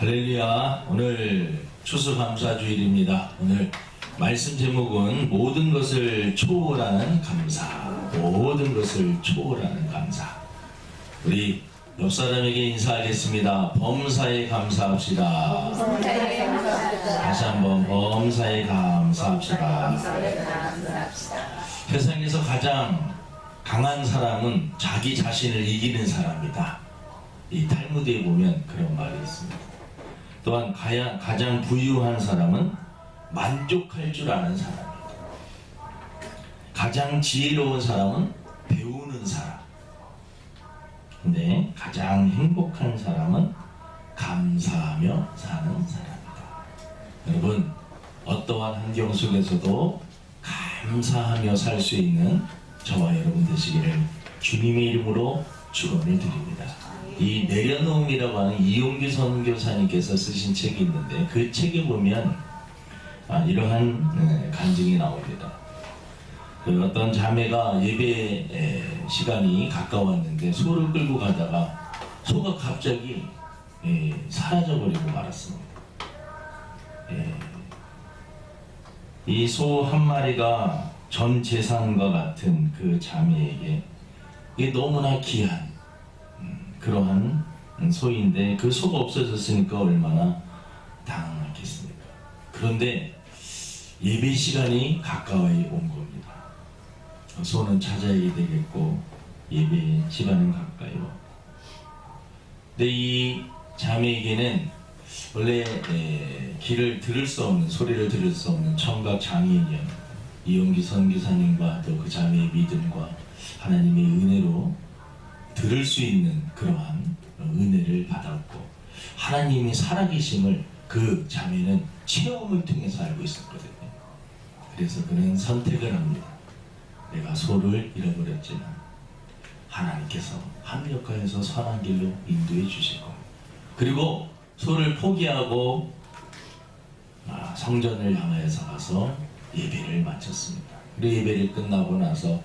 할렐루야. 오늘 추수감사주일입니다. 오늘 말씀 제목은 모든 것을 초월하는 감사. 모든 것을 초월하는 감사. 우리 옆 사람에게 인사하겠습니다. 범사에 감사합시다. 다시 한번 범사에 감사합시다. 세상에서 가장 강한 사람은 자기 자신을 이기는 사람이다. 이 탈무드에 보면 그런 말이 있습니다. 또한 가장 부유한 사람은 만족할 줄 아는 사람이다. 가장 지혜로운 사람은 배우는 사람. 근데 가장 행복한 사람은 감사하며 사는 사람이다. 여러분, 어떠한 환경 속에서도 감사하며 살 수 있는 저와 여러분 되시기를 주님의 이름으로 축원을 드립니다. 이 내려놓음이라고 하는 이용규 선교사님께서 쓰신 책이 있는데 그 책에 보면 아, 이러한 네, 간증이 나옵니다. 그 어떤 자매가 예배 에, 시간이 가까웠는데 소를 끌고 가다가 소가 갑자기 예, 사라져버리고 말았습니다. 예, 이소 한 마리가 전 재산과 같은 그 자매에게 너무나 귀한 음, 그러한 소인데 그 소가 없어졌으니까 얼마나 당황했겠습니까? 그런데 예배 시간이 가까이 온 겁니다. 소는 찾아야 되겠고 예배 시간은 가까이요. 근데 이 자매에게는 원래 에, 귀를 들을 수 없는 소리를 들을 수 없는 청각 장애인이었는데 이용기 선교사님과 또 그 자매의 믿음과 하나님의 은혜로 들을 수 있는 그러한 은혜를 받았고 하나님이 살아계심을 그 자매는 체험을 통해서 알고 있었거든요. 그래서 그는 선택을 합니다. 내가 소를 잃어버렸지만 하나님께서 합력하여서 선한 길로 인도해 겁니다. 그리고 소를 포기하고 아, 성전을 향하여서 가서 예배를 마쳤습니다. 그리고 예배를 끝나고 나서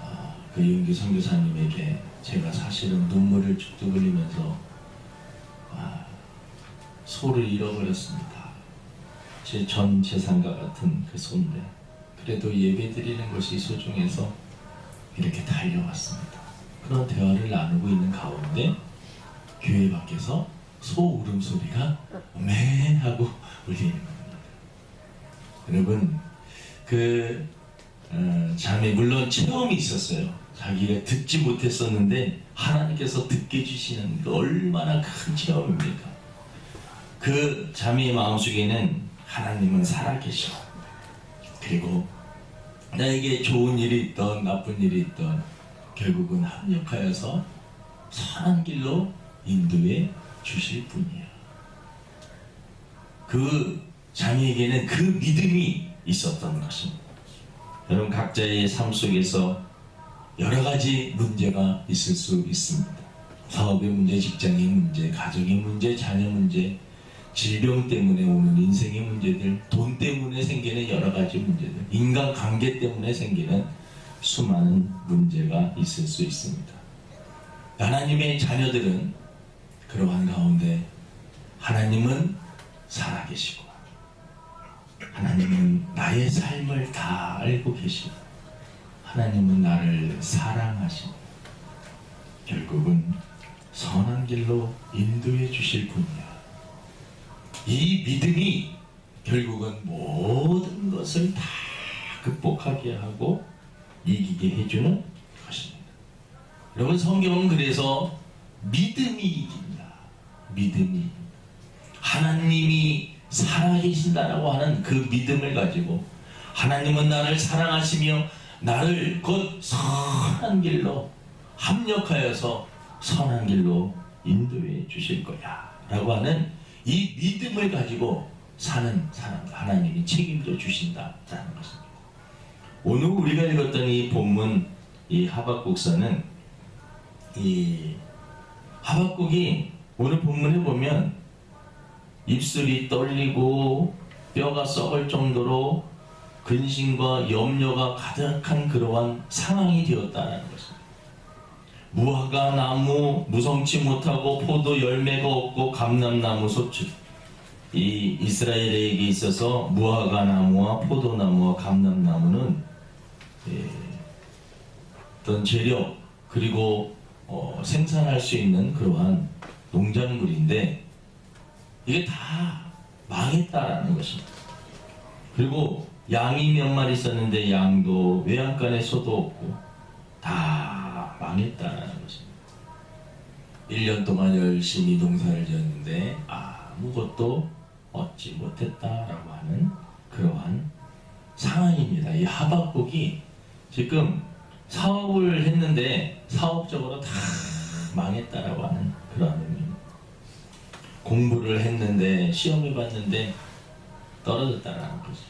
아, 그 윤기 선교사님에게 제가 사실은 눈물을 쭉쭉 흘리면서 아, 소를 잃어버렸습니다. 제 전 재산과 같은 그 소인데 그래도 예배 드리는 것이 소중해서 이렇게 달려왔습니다. 그런 대화를 나누고 있는 가운데 교회 밖에서 소 울음소리가 매 하고 울리는 겁니다. 여러분 그 어, 자매 물론 체험이 있었어요. 자기가 듣지 못했었는데 하나님께서 듣게 주시는 그 얼마나 큰 체험입니까? 그 자매의 마음속에는 하나님은 살아계셔. 그리고 나에게 좋은 일이 있던 나쁜 일이 있던 결국은 합력하여서 선한 길로 인도해 주실 분이야. 그 자매에게는 그 믿음이 있었던 것입니다. 여러분 각자의 삶 속에서 여러 가지 문제가 있을 수 있습니다. 사업의 문제, 직장의 문제, 가정의 문제, 자녀 문제, 질병 때문에 오는 인생의 문제들, 돈 때문에 생기는 여러 가지 문제들, 인간 관계 때문에 생기는 수많은 문제가 있을 수 있습니다. 하나님의 자녀들은 그러한 가운데 하나님은 살아계시고 하나님은 나의 삶을 다 알고 계시고 하나님은 나를 사랑하시고 결국은 선한 길로 인도해 주실 분이야. 이 믿음이 결국은 모든 것을 다 극복하게 하고 이기게 해주는 것입니다. 여러분 성경은 그래서 믿음이 이긴다. 믿음이 하나님이 살아계신다라고 하는 그 믿음을 가지고 하나님은 나를 사랑하시며 나를 곧 선한 길로 합력하여서 선한 길로 인도해 주실 거야 라고 하는 이 믿음을 가지고 사는 사람 하나님이 책임져 주신다라는 것입니다. 오늘 우리가 읽었던 이 본문 이 하박국서는 이 하박국이 오늘 본문에 보면 입술이 떨리고 뼈가 썩을 정도로 근심과 염려가 가득한 그러한 상황이 되었다는 것입니다. 무화과 나무 무성치 못하고 포도 열매가 없고 감람나무 소출 이 이스라엘에게 있어서 무화과 나무와 포도 나무와 감람나무는 예, 어떤 재료 그리고 어, 생산할 수 있는 그러한 농작물인데 이게 다 망했다라는 것입니다. 그리고 양이 몇 마리 있었는데 양도 외양간에 소도 없고 다 망했다라는 것입니다. 1년 동안 열심히 농사를 지었는데 아무것도 얻지 못했다라고 하는 그러한 상황입니다. 이 하박국이 지금 사업을 했는데 사업적으로 다 망했다라고 하는 그러한 의미입니다. 공부를 했는데 시험을 봤는데 떨어졌다라는 것이죠.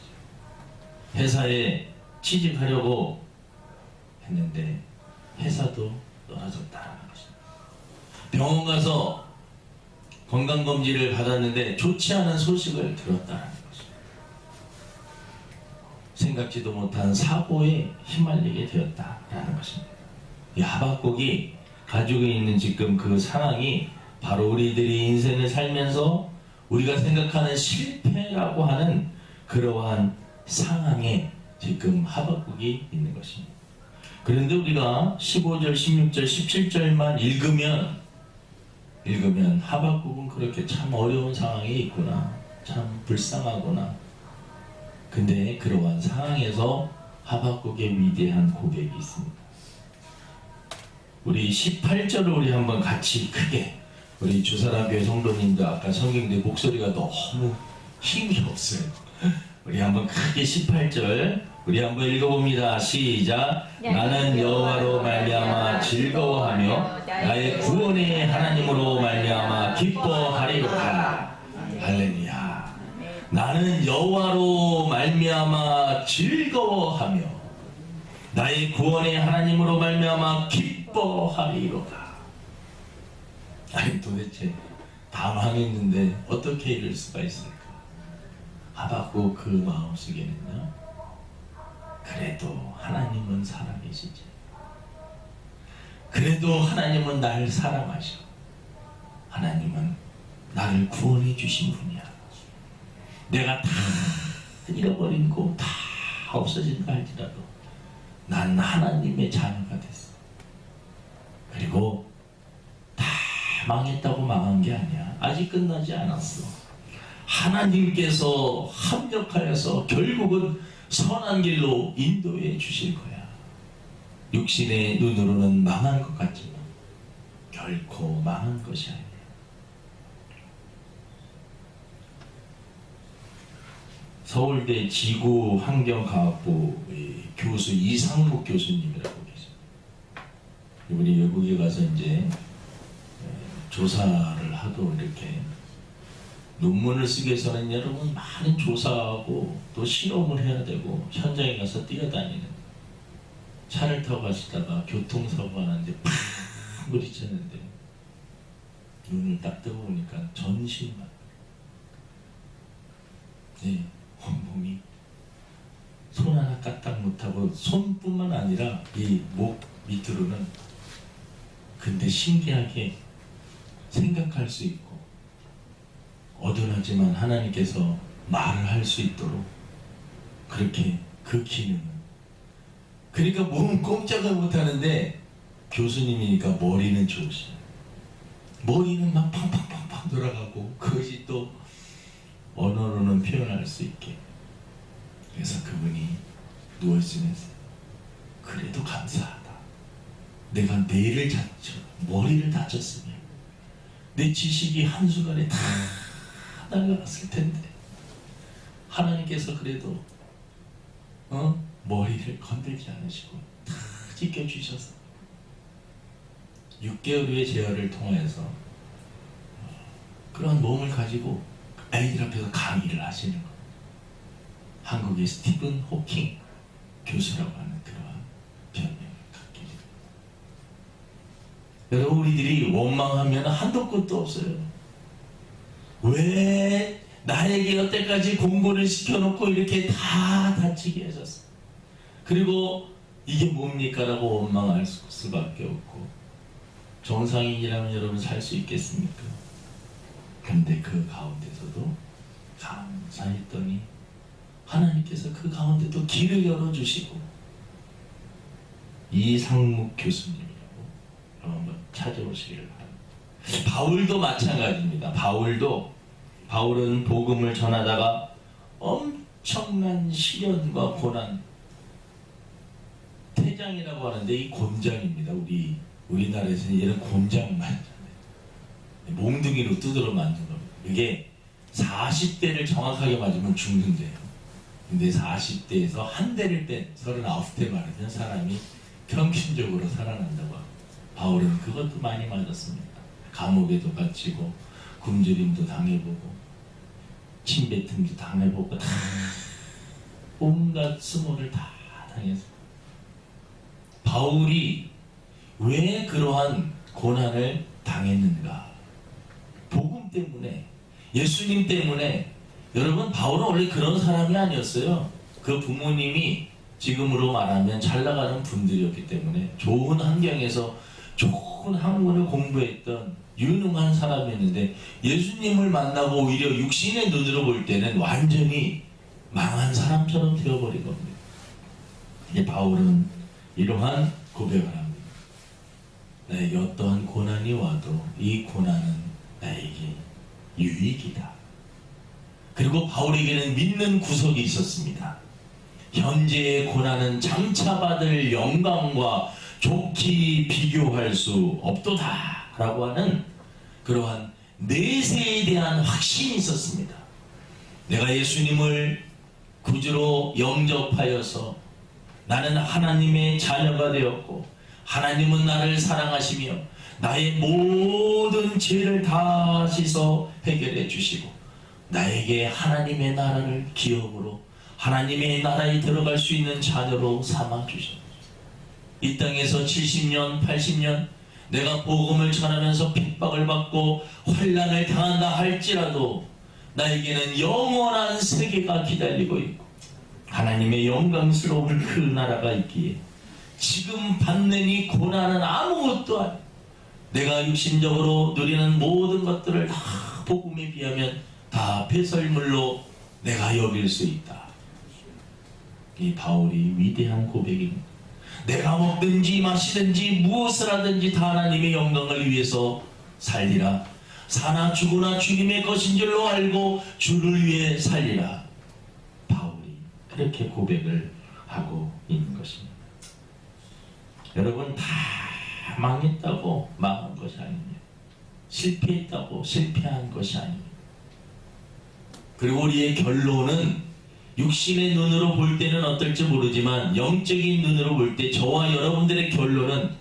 회사에 취직하려고 했는데 회사도 떨어졌다라는 것입니다. 병원 가서 건강검진을 받았는데 좋지 않은 소식을 들었다라는 것입니다. 생각지도 못한 사고에 휘말리게 되었다라는 것입니다. 이 하박국이 가지고 있는 지금 그 상황이 바로 우리들이 인생을 살면서 우리가 생각하는 실패라고 하는 그러한 상황에 지금 하박국이 있는 것입니다. 그런데 우리가 15절, 16절, 17절만 읽으면 읽으면 하박국은 그렇게 참 어려운 상황에 있구나. 참 불쌍하구나. 근데 그러한 상황에서 하박국의 위대한 고백이 있습니다. 우리 18절을 우리 한번 같이 크게 우리 주사람교회 성도님들 아까 성경대 목소리가 너무 힘이 없어요. 우리 한번 크게 18절 우리 한번 읽어봅니다. 시작. 나는 여호와로 말미암아 즐거워하며 나의 구원의 하나님으로 말미암아 기뻐하리로다. 할렐루야. 나는 여호와로 말미암아 즐거워하며 나의 구원의 하나님으로 말미암아 기뻐하리로다. 아니 도대체 다 망했는데 어떻게 이럴 수가 있을까? 하박국 그 마음속에는요. 그래도 하나님은 살아계시지. 그래도 하나님은 나를 사랑하셔. 하나님은 나를 구원해 주신 분이야. 내가 다 잃어버린 거 다 없어진다 할지라도 난 하나님의 자녀가 됐어. 그리고 다 망했다고 망한 게 아니야. 아직 끝나지 않았어. 하나님께서 합력하여서 결국은 선한 길로 인도해 주실 거야. 육신의 눈으로는 망한 것 같지만 결코 망한 것이 아니야. 서울대 지구환경과학부 교수 이상묵 교수님이라고 계십니다. 우리 외국에 가서 이제 조사를 하도 이렇게 논문을 쓰기 위해서는 여러분 많은 조사하고 또 실험을 해야 되고 현장에 가서 뛰어다니는 차를 타고 가시다가 교통사고가 났는데 팍 부딪혔는데 눈을 딱 뜨고 보니까 전신만. 네, 온몸이 손 하나 까딱 못하고 손뿐만 아니라 이 목 밑으로는 근데 신기하게 생각할 수 있고 어둔하지만 하나님께서 말을 할 수 있도록 그렇게 그 기능은 그러니까 몸은 꼼짝을 못하는데 교수님이니까 머리는 좋으시죠 머리는 막 팡팡팡팡 돌아가고 그것이 또 언어로는 표현할 수 있게. 그래서 그분이 누워있으면서 그래도 감사하다. 내가 뇌를 다쳐 머리를 다쳤으면 내 지식이 한순간에 다 날아갔을 텐데 하나님께서 그래도 어? 머리를 건들지 않으시고 다 지켜주셔서 6개월 후의 재활을 통해서 어, 그런 몸을 가지고 아이들 앞에서 강의를 하시는 것 한국의 스티븐 호킹 교수라고 하는 그러한 변명을 갖게 됩니다. 여러분 우리들이 원망하면 한도 끝도 없어요. 왜 나에게 여태까지 공부를 시켜놓고 이렇게 다 다치게 하셨어? 그리고 이게 뭡니까? 라고 원망할 수밖에 없고 정상인이라면 여러분 살 수 있겠습니까? 근데 그 가운데서도 감사했더니 하나님께서 그 가운데 또 길을 열어주시고 이상묵 교수님이라고 한번 찾아오시기를 바울도 마찬가지입니다. 바울도 바울은 복음을 전하다가 엄청난 시련과 고난 태장이라고 하는데 이 곤장입니다. 우리 우리나라에서는 얘는 곤장 말이잖아요. 몽둥이로 두드러 만든 겁니다. 이게 40대를 정확하게 맞으면 죽는데요. 근데 40대에서 한 대를 뺀 39대 맞은 사람이 평균적으로 살아난다고 합니다. 바울은 그것도 많이 맞았습니다. 감옥에도 갇히고 굶주림도 당해보고 침뱉음도 당해보고 다 온갖 수모를 다 당했습니다. 바울이 왜 그러한 고난을 당했는가? 복음 때문에, 예수님 때문에, 여러분, 바울은 원래 그런 사람이 아니었어요. 그 부모님이 지금으로 말하면 잘 나가는 분들이었기 때문에 좋은 환경에서 좋은 학문을 공부했던 유능한 사람이었는데 예수님을 만나고 오히려 육신의 눈으로 볼 때는 완전히 망한 사람처럼 되어버린 겁니다. 이제 바울은 이러한 고백을 합니다. 나에게 어떠한 고난이 와도 이 고난은 나에게 유익이다. 그리고 바울에게는 믿는 구석이 있었습니다. 현재의 고난은 장차 받을 영광과 좋게 비교할 수 없도다. 라고 하는 그러한 내세에 대한 확신이 있었습니다. 내가 예수님을 구주로 영접하여서 나는 하나님의 자녀가 되었고 하나님은 나를 사랑하시며 나의 모든 죄를 다 씻어 해결해 주시고 나에게 하나님의 나라를 기업으로 하나님의 나라에 들어갈 수 있는 자녀로 삼아 주셨다. 이 땅에서 70년, 80년 내가 복음을 전하면서 핍박을 받고 환란을 당한다 할지라도 나에게는 영원한 세계가 기다리고 있고 하나님의 영광스러운 그 나라가 있기에 지금 받는 이 고난은 아무것도 아니야. 내가 육신적으로 누리는 모든 것들을 다 복음에 비하면 다 배설물로 내가 여길 수 있다. 이 바울이 위대한 고백입니다. 내가 먹든지 마시든지 무엇을 하든지 다 하나님의 영광을 위해서 살리라. 사나 죽으나 주님의 것인 줄로 알고 주를 위해 살리라. 바울이 그렇게 고백을 하고 있는 것입니다. 여러분 다 망했다고 망한 것이 아닙니다. 실패했다고 실패한 것이 아닙니다. 그리고 우리의 결론은 육신의 눈으로 볼 때는 어떨지 모르지만 영적인 눈으로 볼 때 저와 여러분들의 결론은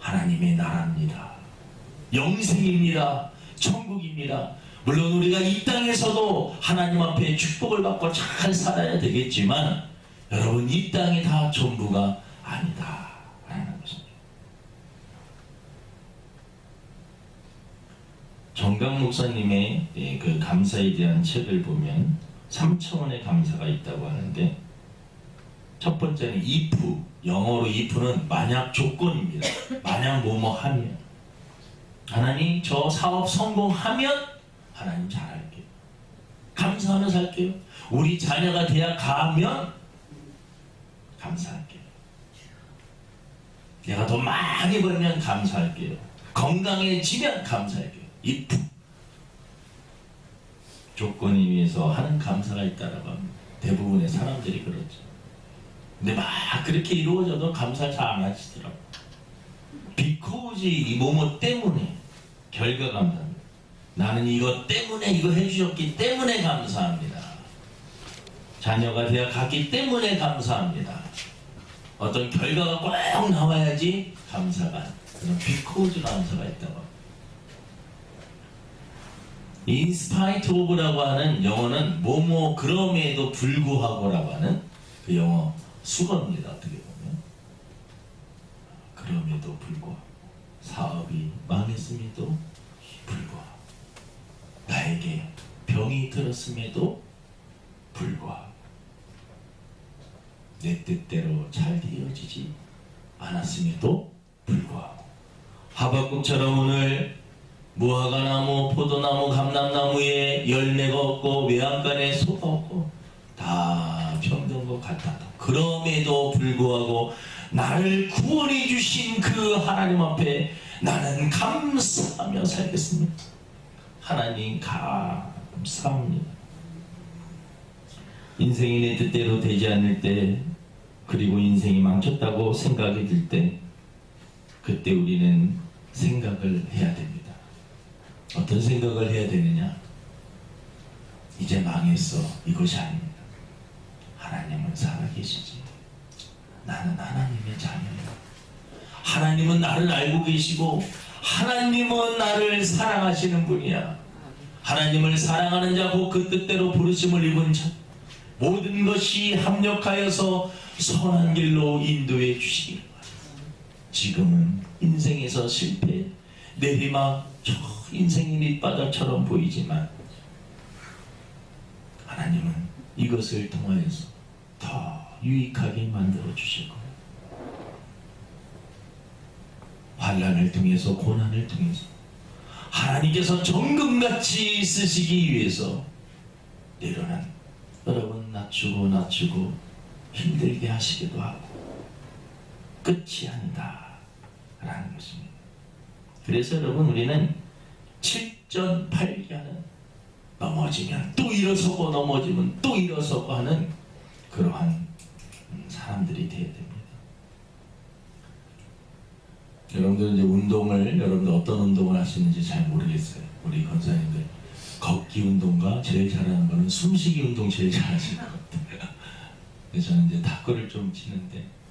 하나님의 나라입니다. 영생입니다. 천국입니다. 물론 우리가 이 땅에서도 하나님 앞에 축복을 받고 잘 살아야 되겠지만 여러분 이 땅이 다 전부가 아니다. 라는 것입니다. 정강 목사님의 예, 그 감사에 대한 책을 보면 3차원의 감사가 있다고 하는데 첫 번째는 if 영어로 if는 만약 조건입니다. 만약 뭐뭐 하면 하나님 저 사업 성공하면 하나님 잘할게요. 감사하면서 할게요. 우리 자녀가 대학 가면 감사할게요. 내가 돈 많이 벌면 감사할게요. 건강해지면 감사할게요. if 조건에 의해서 하는 감사가 있다라고 합니다. 대부분의 사람들이 그렇죠. 근데 막 그렇게 이루어져도 감사 잘 안 하시더라고. because 이 뭐뭐 때문에 결과 감사합니다. 나는 이것 때문에 이거 해주셨기 때문에 감사합니다. 자녀가 되어 갔기 때문에 감사합니다. 어떤 결과가 꼭 나와야지 감사가 그런 because 감사가 있다고 합니다. 인스파이트 오브라고 하는 영어는 뭐뭐 그럼에도 불구하고라고 하는 그 영어 수거입니다. 어떻게 보면 그럼에도 불구하고 사업이 망했음에도 불구하고 나에게 병이 들었음에도 불구하고 내 뜻대로 잘 되어지지 않았음에도 불구하고 하박국처럼 오늘 무화과나무, 포도나무, 감람나무에 열매가 없고 외양간에 소가 없고 다 병든 것 같아도 그럼에도 불구하고 나를 구원해 주신 그 하나님 앞에 나는 감사하며 살겠습니다. 하나님 감사합니다. 인생이 내 뜻대로 되지 않을 때 그리고 인생이 망쳤다고 생각이 들 때 그때 우리는 생각을 해야 됩니다. 어떤 생각을 해야 되느냐? 이제 망했어. 이것이 아닙니다. 하나님은 살아계시지. 나는 하나님의 자녀예요. 하나님은 나를 알고 계시고 하나님은 나를 사랑하시는 분이야. 하나님을 사랑하는 자고 그 뜻대로 부르심을 입은 자 모든 것이 합력하여서 선한 길로 인도해 주시기를 바랍니다. 지금은 인생에서 실패, 내리막, 저 인생이 밑바닥처럼 보이지만 하나님은 이것을 통하여서 더 유익하게 만들어 주실 거예요. 환란을 통해서 고난을 통해서 하나님께서 정금같이 쓰시기 위해서 때로는 여러분 낮추고 낮추고 힘들게 하시기도 하고 끝이 아니다 라는 것입니다. 그래서 여러분 우리는 7전 8기하는 넘어지면 또 일어서고 넘어지면 또 일어서고 하는 그러한 사람들이 되어야 됩니다. 여러분들 이제 운동을 여러분들 어떤 운동을 하시는지 잘 모르겠어요. 우리 권사님들 걷기 운동과 제일 잘하는 거는 숨쉬기 운동 제일 잘하시는 것 같아요. 저는 이제 탁구를 좀 치는데 이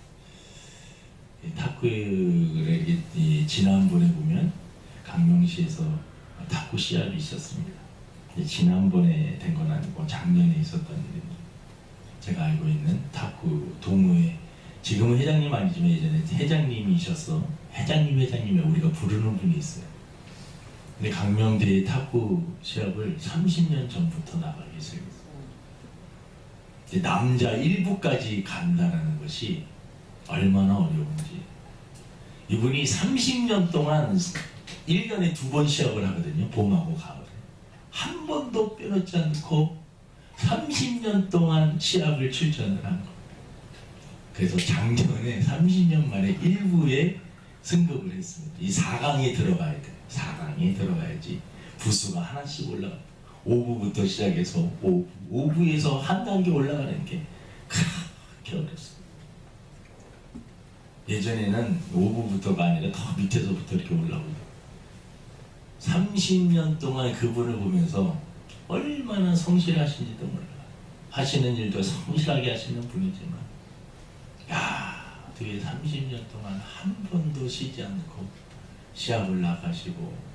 이- 이 지난번에 보면 강명시에서 탁구 시합이 있었습니다. 지난번에 된 건 아니고 작년에 있었던 일입니다. 제가 알고 있는 탁구 동호회 지금은 회장님 아니지만 예전에 회장님이셔서 회장님 회장님에 우리가 부르는 분이 있어요. 근데 강명대의 탁구 시합을 30년 전부터 나가기 시작했어요. 남자 1부까지 간다는 것이 얼마나 어려운지. 이분이 30년 동안 1년에 두 번 시합을 하거든요. 봄하고 가을에. 한 번도 빼놓지 않고 30년 동안 시합을 출전을 한 거예요. 그래서 작년에 30년 만에 1부에 승급을 했습니다. 이 4강에 들어가야 돼요. 4강에 들어가야지 부수가 하나씩 올라가. 5부부터 시작해서 5부. 5부에서 한 단계 올라가는 게 그렇게 어렵습니다. 예전에는 5부부터가 아니라 더 밑에서부터 이렇게 올라오고 30년 동안 그분을 보면서 얼마나 성실하신지도 몰라. 하시는 일도 성실하게 하시는 분이지만 야, 어떻게 30년 동안 한 번도 쉬지 않고 시합을 나가시고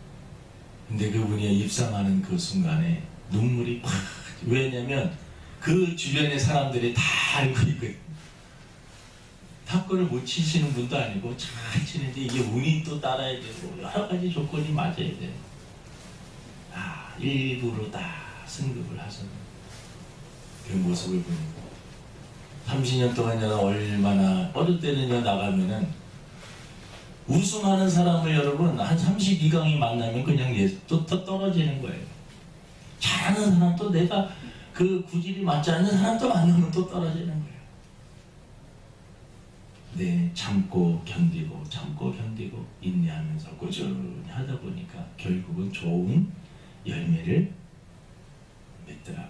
근데 그분이 입상하는 그 순간에 눈물이 팍 왜냐면 그 주변의 사람들이 다 알고 있거든요. 탁구를 못 치시는 분도 아니고 잘 치는데 이게 운이 또 따라야 되고 여러 가지 조건이 맞아야 돼요. 아, 일부러 다 승급을 하셨는 그 모습을 보니까 30년 동안 내가 얼마나 어릴 때는 나가면은 우승하는 사람을 여러분 한 32강이 만나면 그냥 예, 또, 또 떨어지는 거예요. 잘하는 사람 또 내가 그 구질이 맞지 않는 사람 또 만나면 또 떨어지는 거예요. 네, 참고 견디고 참고 견디고 인내하면서 꾸준히 하다 보니까 결국은 좋은 열매를 맺더라.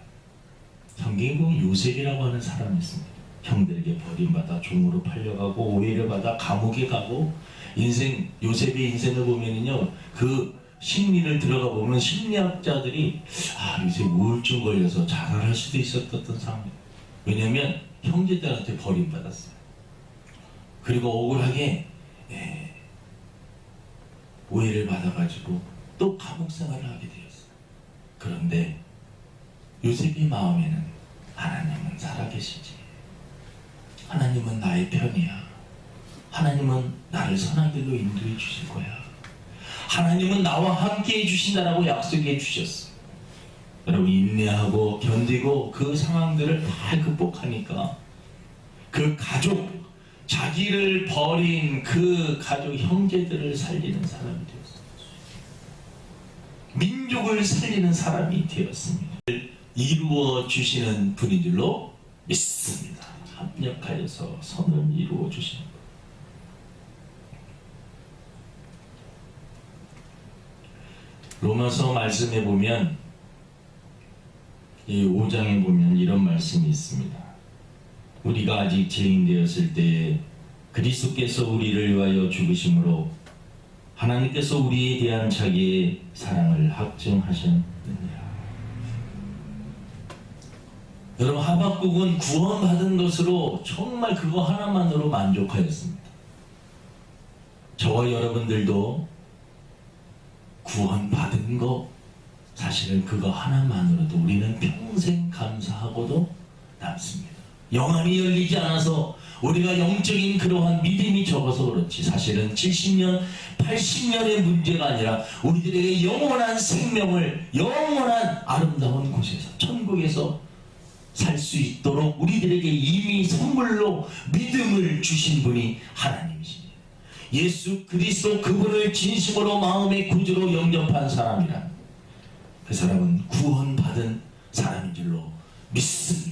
보면 요셉이라고 하는 사람이 있습니다. 형들에게 버림받아 종으로 팔려가고 오해를 받아 감옥에 가고 인생 요셉의 인생을 보면은요 그 심리를 들어가 보면 심리학자들이 아 요새 우울증 걸려서 자살할 수도 있었던 상황. 왜냐하면 형제들한테 버림받았어요. 그리고 억울하게 예, 오해를 받아가지고 또 감옥 생활을 하게 되었어요. 그런데 요셉의 마음에는 하나님은 살아계시지. 하나님은 나의 편이야. 하나님은 나를 선한 길로 인도해 주실 거야. 하나님은 나와 함께 해 주신다라고 약속해 주셨어. 여러분 인내하고 견디고 그 상황들을 다 극복하니까 그 가족 자기를 버린 그 가족 형제들을 살리는 사람이 되었습니다. 민족을 살리는 사람이 되었습니다. 이루어 주시는 분인 줄로 믿습니다. 합력하여서 선을 이루어 주시는 분. 로마서 말씀에 보면 이 5장에 보면 이런 말씀이 있습니다. 우리가 아직 죄인 되었을 때 그리스도께서 우리를 위하여 죽으심으로 하나님께서 우리에 대한 자기의 사랑을 확증하셨느니라. 여러분 하박국은 구원받은 것으로 정말 그거 하나만으로 만족하였습니다. 저와 여러분들도 구원받은 거 사실은 그거 하나만으로도 우리는 평생 감사하고도 남습니다. 영안이 열리지 않아서 우리가 영적인 그러한 믿음이 적어서 그렇지 사실은 70년, 80년의 문제가 아니라 우리들에게 영원한 생명을 영원한 아름다운 곳에서 천국에서 살 수 있도록 우리들에게 이미 선물로 믿음을 주신 분이 하나님이십니다. 예수 그리스도 그분을 진심으로 마음의 구주로 영접한 사람이라 그 사람은 구원받은 사람인 줄로 믿습니다.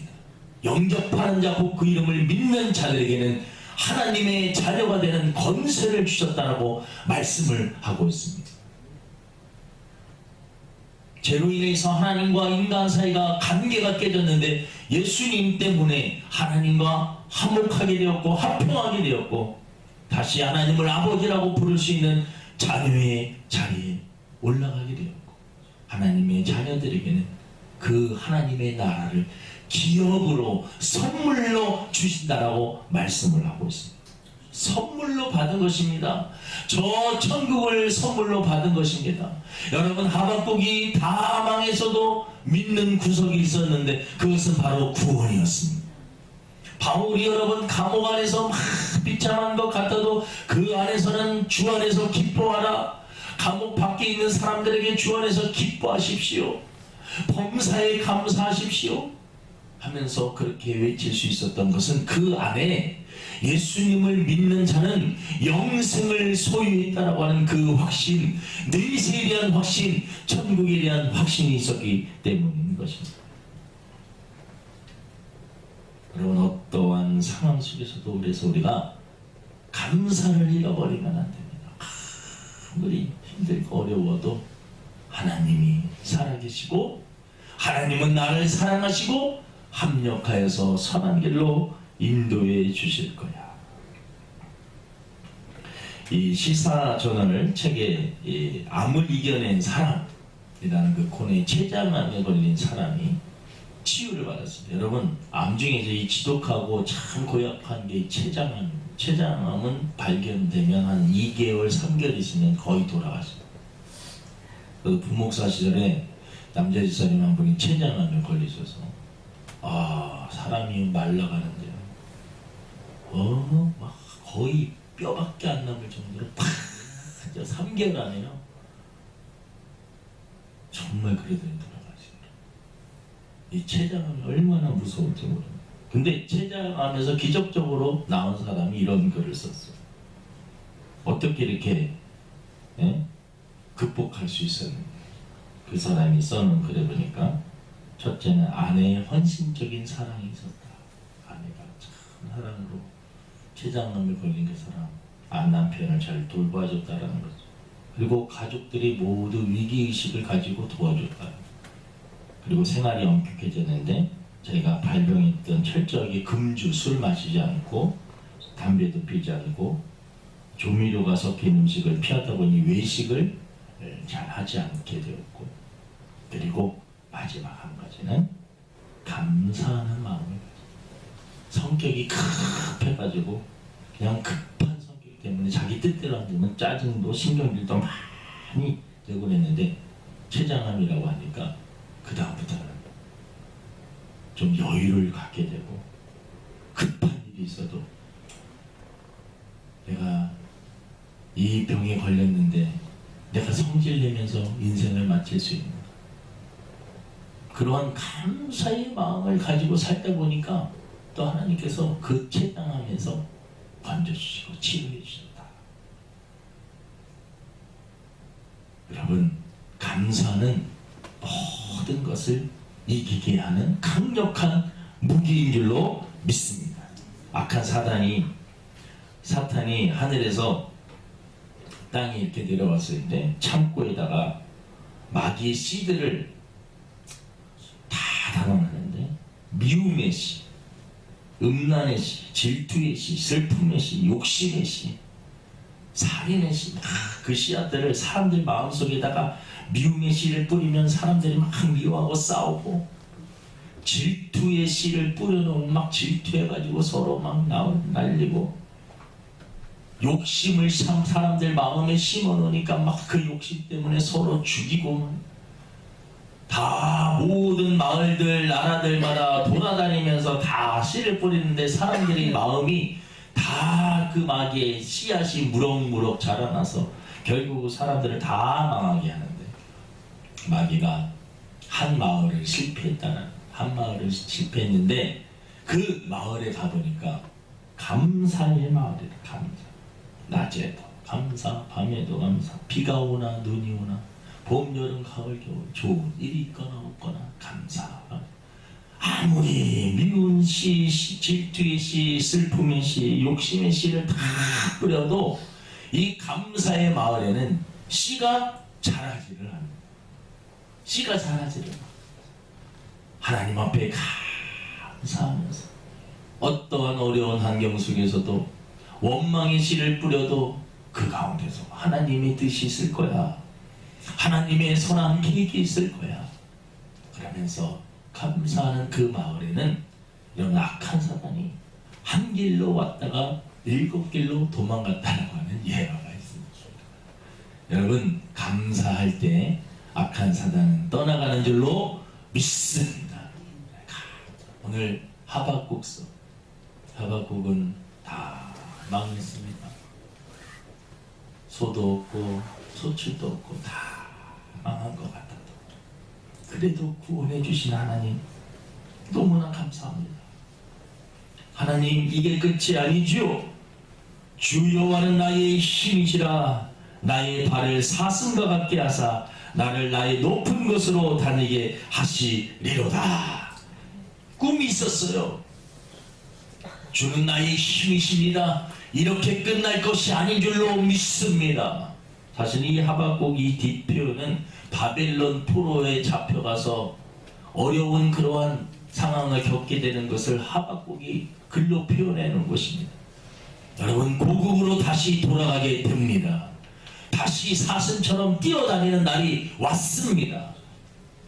영접하는 자, 곧그 이름을 믿는 자들에게는 하나님의 자녀가 되는 권세를 주셨다라고 말씀을 하고 있습니다. 죄로 인해서 하나님과 인간 사이가 관계가 깨졌는데 예수님 때문에 하나님과 화목하게 되었고 합평하게 되었고 다시 하나님을 아버지라고 부를 수 있는 자녀의 자리에 올라가게 되었고 하나님의 자녀들에게는 그 하나님의 나라를 기업으로 선물로 주신다라고 말씀을 하고 있습니다. 선물로 받은 것입니다. 저 천국을 선물로 받은 것입니다. 여러분 하박국이 다 망해서도 믿는 구석이 있었는데 그것은 바로 구원이었습니다. 바울이 여러분 감옥 안에서 막 비참한 것 같아도 그 안에서는 주 안에서 기뻐하라. 감옥 밖에 있는 사람들에게 주 안에서 기뻐하십시오. 범사에 감사하십시오. 하면서 그렇게 외칠 수 있었던 것은 그 안에 예수님을 믿는 자는 영생을 소유했다라고 하는 그 확신, 내세에 대한 확신, 천국에 대한 확신이 있었기 때문인 것입니다. 여러분 어떠한 상황 속에서도 그래서 우리가 감사를 잃어버리면 안 됩니다. 아무리 힘들고 어려워도 하나님이 살아계시고 하나님은 나를 사랑하시고 합력하여서 선한 길로 인도해 주실 거야. 이 시사 전원을 책에 이 암을 이겨낸 사람이라는 그 코너에 췌장암에 걸린 사람이 치유를 받았습니다. 여러분 암 중에서 이 지독하고 참 고약한 게 췌장암. 췌장암은 발견되면 한 2개월, 3개월 있으면 거의 돌아가십니다. 그 부목사 시절에 남자 집사님 한 분이 췌장암에 걸리셔서 아 사람이 말라가는데요. 어, 막 거의 뼈밖에 안 남을 정도로 팍 3개월 안에요. 정말 그러더니 돌아가시더라고요. 이 췌장암이 얼마나 무서울지 모릅니다. 근데 췌장암에서 기적적으로 나온 사람이 이런 글을 썼어요. 어떻게 이렇게 예? 극복할 수 있었는지 그 사람이 써놓은 글에 보니까 첫째는 아내의 헌신적인 사랑이 있었다. 아내가 참 사랑으로 췌장암에 걸린 그 사람 아 남편을 잘 돌봐줬다라는 거죠. 그리고 가족들이 모두 위기의식을 가지고 도와줬다. 그리고 생활이 엄격해졌는데 저희가 발병했던 철저하게 금주 술 마시지 않고 담배도 피지 않고 조미료가 섞인 음식을 피하다 보니 외식을 잘 하지 않게 되었고 그리고 마지막 한 가지는 감사하는 마음을 가지고 성격이 급해가지고 그냥 급한 성격 때문에 자기 뜻대로 안 되면 짜증도 신경질도 많이 내고 그랬는데 췌장암이라고 하니까 그 다음부터는 좀 여유를 갖게 되고 급한 일이 있어도 내가 이 병에 걸렸는데 내가 성질 내면서 인생을 마칠 수 있는 그러한 감사의 마음을 가지고 살다 보니까 또 하나님께서 그 채당하면서 건져주시고 치료해 주셨다. 여러분 감사는 모든 것을 이기게 하는 강력한 무기인 줄로 믿습니다. 악한 사단이 사탄이 하늘에서 땅에 이렇게 내려왔을 때 창고에다가 마귀의 씨들을 다 담아놨는데 미움의 씨, 음란의 씨, 질투의 씨, 슬픔의 씨, 욕심의 씨, 살인의 씨, 막그 씨앗들을 사람들 마음속에다가 미움의 씨를 뿌리면 사람들이 막 미워하고 싸우고 질투의 씨를 뿌려놓으면 막 질투해가지고 서로 막 날리고 욕심을 참 사람들 마음에 심어놓으니까 막 그 욕심 때문에 서로 죽이고 다 모든 마을들 나라들마다 돌아다니면서 다 씨를 뿌리는데 사람들이 마음이 다 그 마귀의 씨앗이 무럭무럭 자라나서 결국 사람들을 다 망하게 하는데 마귀가 한 마을을 실패했다는 한 마을을 실패했는데 그 마을에 가보니까 감사의 마을이래 감사. 낮에도 감사 밤에도 감사. 비가 오나 눈이 오나 봄 여름 가을 겨울 좋은 일이 있거나 없거나 감사 아무리 미운 씨, 씨, 질투의 씨, 슬픔의 씨, 욕심의 씨를 다 뿌려도 이 감사의 마을에는 씨가 자라지를 않는다. 씨가 자라지를. 하나님 앞에 감사하면서 어떠한 어려운 환경 속에서도 원망의 씨를 뿌려도 그 가운데서 하나님의 뜻이 있을 거야. 하나님의 선한 계획이 있을 거야. 그러면서 감사하는 그 마을에는 이런 악한 사단이 한 길로 왔다가 일곱 길로 도망갔다라고 하는 예화가 있습니다. 여러분 감사할 때 악한 사단은 떠나가는 줄로 믿습니다. 오늘 하박국서 하박국은 다 망했습니다. 소도 없고 소출도 없고 다 망한 것 같아도 그래도 구원해 주신 하나님 너무나 감사합니다. 하나님 이게 끝이 아니죠. 주 여호와는 나의 힘이시라 나의 발을 사슴과 같게 하사 나를 나의 높은 곳으로 다니게 하시리로다. 꿈이 있었어요. 주는 나의 힘이시니라 이렇게 끝날 것이 아닌 줄로 믿습니다. 사실 이 하박국 이 뒷표는 바벨론 포로에 잡혀가서 어려운 그러한 상황을 겪게 되는 것을 하박국이 글로 표현해 놓은 것입니다. 여러분 고국으로 다시 돌아가게 됩니다. 다시 사슴처럼 뛰어다니는 날이 왔습니다.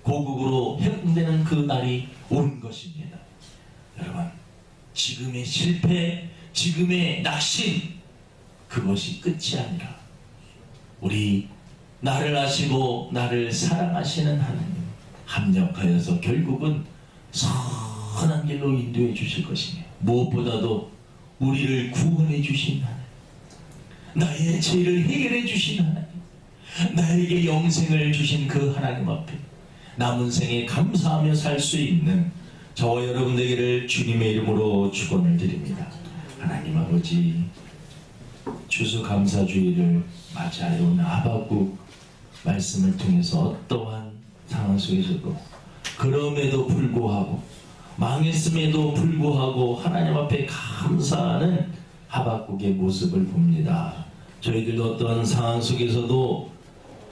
고국으로 회복되는 그 날이 온 것입니다. 여러분 지금의 실패, 지금의 낙심 그것이 끝이 아니라 우리 나를 아시고 나를 사랑하시는 하나님 합력하여서 결국은 선한 길로 인도해 주실 것이며 무엇보다도 우리를 구원해 주신 하나님 나의 죄를 해결해 주신 하나님 나에게 영생을 주신 그 하나님 앞에 남은 생에 감사하며 살 수 있는 저와 여러분들에게를 주님의 이름으로 축원을 드립니다. 하나님 아버지 추수감사주의를 맞이하여 온 하박국 말씀을 통해서 어떠한 상황 속에서도 그럼에도 불구하고 망했음에도 불구하고 하나님 앞에 감사하는 하박국의 모습을 봅니다. 저희들도 어떤 상황 속에서도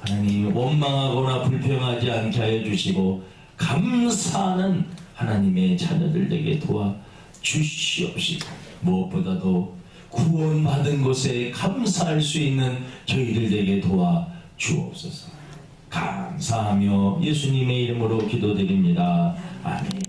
하나님 원망하거나 불평하지 않게 하여 주시고 감사하는 하나님의 자녀들 에게 도와 주시옵시고 무엇보다도 구원받은 것에 감사할 수 있는 저희들에게 도와 주옵소서. 감사하며 예수님의 이름으로 기도드립니다. 아멘.